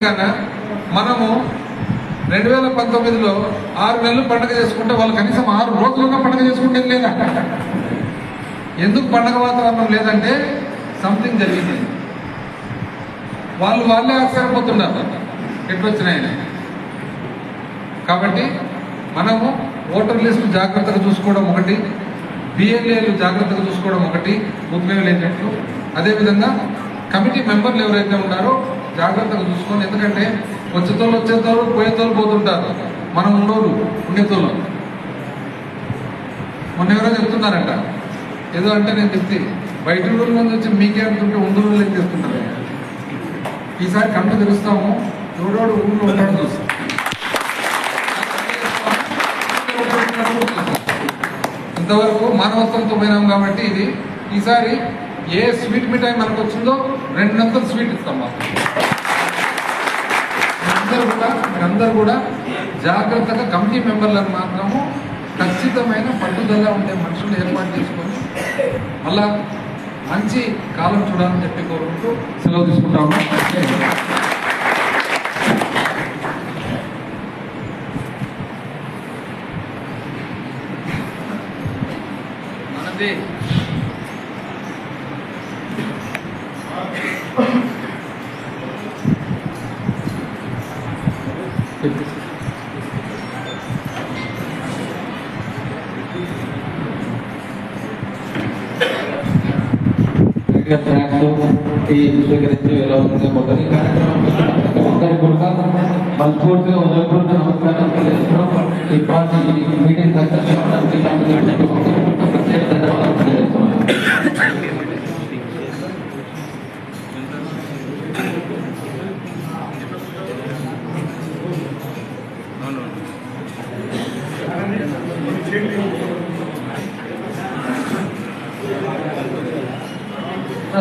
కన్నా మనము రెండు వేల పంతొమ్మిదిలో ఆరు నెలలు పండుగ చేసుకుంటే వాళ్ళు కనీసం ఆరు రోజులుగా పండుగ చేసుకుంటే లేదా? ఎందుకు పండుగ వాతావరణం లేదంటే సంథింగ్ జరిగింది. వాళ్ళు వాళ్ళే ఆశ్చర్యపోతున్నారు. ఎట్లొచ్చినాయని కాబట్టి మనము ఓటర్ లిస్టు జాగ్రత్తగా చూసుకోవడం ఒకటి బిఎల్ఏలు జాగ్రత్తగా చూసుకోవడం ఒకటి బూత్ లేనట్లు అదేవిధంగా కమిటీ మెంబర్లు ఎవరైతే ఉన్నారో జాగ్రత్తగా చూసుకోండి. ఎందుకంటే వచ్చేతోళ్ళు వచ్చేతోళ్ళు పోయేతోళ్ళు పోతుంటారు. మనం ఉండోరు ఉండేతోళ్ళు మొన్న ఎవరో చెప్తున్నారంట. ఏదో అంటే నేను చెప్తే బయట రోజుల నుంచి వచ్చి మీకే అనుకుంటే ఉండు ఏం చెప్తుంటారు ఈసారి కంట తెలుస్తాము ఎవడోడు ఊళ్ళో ఉంటాడు చూస్తాం. ఇంతవరకు మానవత్వంతో పోయినాం కాబట్టి ఇది ఈసారి ఏ స్వీట్ మిఠాయి మనకు వచ్చిందో రెండంతలు స్వీట్ ఇస్తాం మాకు. కూడా మీరందరూ కూడా జాగ్రత్తగా కమిటీ మెంబర్లను మాత్రము ఖచ్చితమైన పట్టుదల ఉండే మనుషులు ఏర్పాటు చేసుకొని మళ్ళా మంచి కాలం చూడాలని చెప్పి కోరుకుంటూ సెలవు తీసుకుంటాము మనది ఇంకా ట్రాక్స్ ఈ స్వీకరించి ఎలా ఉంది మొదటి ఒకరి కూడా మనస్ఫూర్తిగా ఉదయపూర్వక నమస్కారం తెలియజేస్తున్నాం ఈ పార్టీ ఈ మీటింగ్ సక్సెస్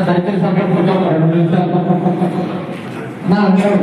దయచేసి అందరూ నా అందరూ